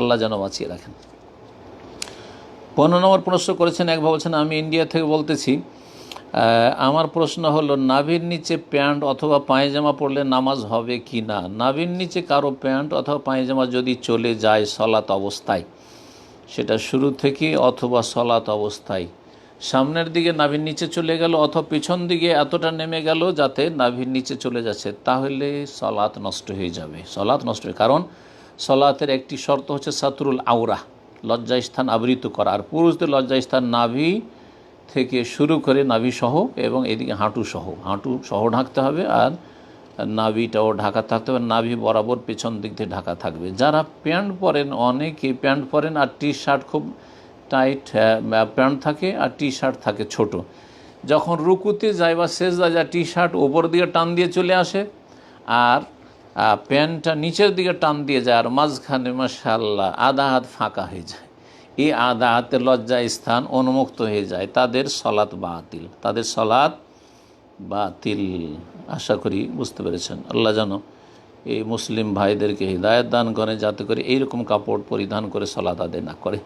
আল্লাহ যেন বাঁচিয়ে রাখেন। পনেরো নম্বর প্রশ্ন করেছেন, এক বলছেন আমি ইন্ডিয়া থেকে বলতেছি আমার প্রশ্ন হলো, নাভির নিচে প্যান্ট অথবা পায়জামা পরলে নামাজ হবে কি না? নাভির নিচে কারও প্যান্ট অথবা পায়জামা যদি চলে যায় সলাত অবস্থায়, সেটা শুরু থেকে অথবা সলাত অবস্থায়, সামনের দিকে নাভির নিচে চলে গেল অথবা পিছন দিকে এতটা নেমে গেল যাতে নাভির নিচে চলে যাচ্ছে, তাহলে সলাত নষ্ট হয়ে যাবে সলাত নষ্ট হয়ে কারণ সলাতের একটি শর্ত হচ্ছে সাতুরুল আউরা লজ্জাস্থান আবৃত করা। আর পুরুষদের লজ্জাস্থান নাভি থেকে শুরু করে নাভি সহ এবং এদিকে হাঁটু সহ। হাঁটু সহ ঢাকতে হবে আর নাভিটাও ঢাকা থাকতে হবে। নাভি বরাবর পেছন দিক দিয়ে ঢাকা থাকবে। যারা প্যান্ট পরেন, অনেকে প্যান্ট পরেন আর টি শার্ট খুব টাইট প্যান্ট থাকে আর টি শার্ট থাকে ছোট। যখন রুকুতে যায় বা শেষ যায় টি শার্ট ওপর দিকে টান দিয়ে চলে আসে। আর প্যান্টটা নিচের দিকে টান দিয়ে যায় আর মাঝখানে মাসাল্লাহ আধা হাত ফাঁকা হয়ে যায়। এই আধা হাতের লজ্জা স্থান উন্মুক্ত হয়ে যায়। তাদের সলাৎ বাতিল। তাদের সলাৎ বাতিল। আশা করি বুঝতে পেরেছেন। আল্লাহ যেন এই মুসলিম ভাইদেরকে হৃদায়ত দান করে, যাতে করে এইরকম কাপড় পরিধান করে সলাৎ আদায় না করে।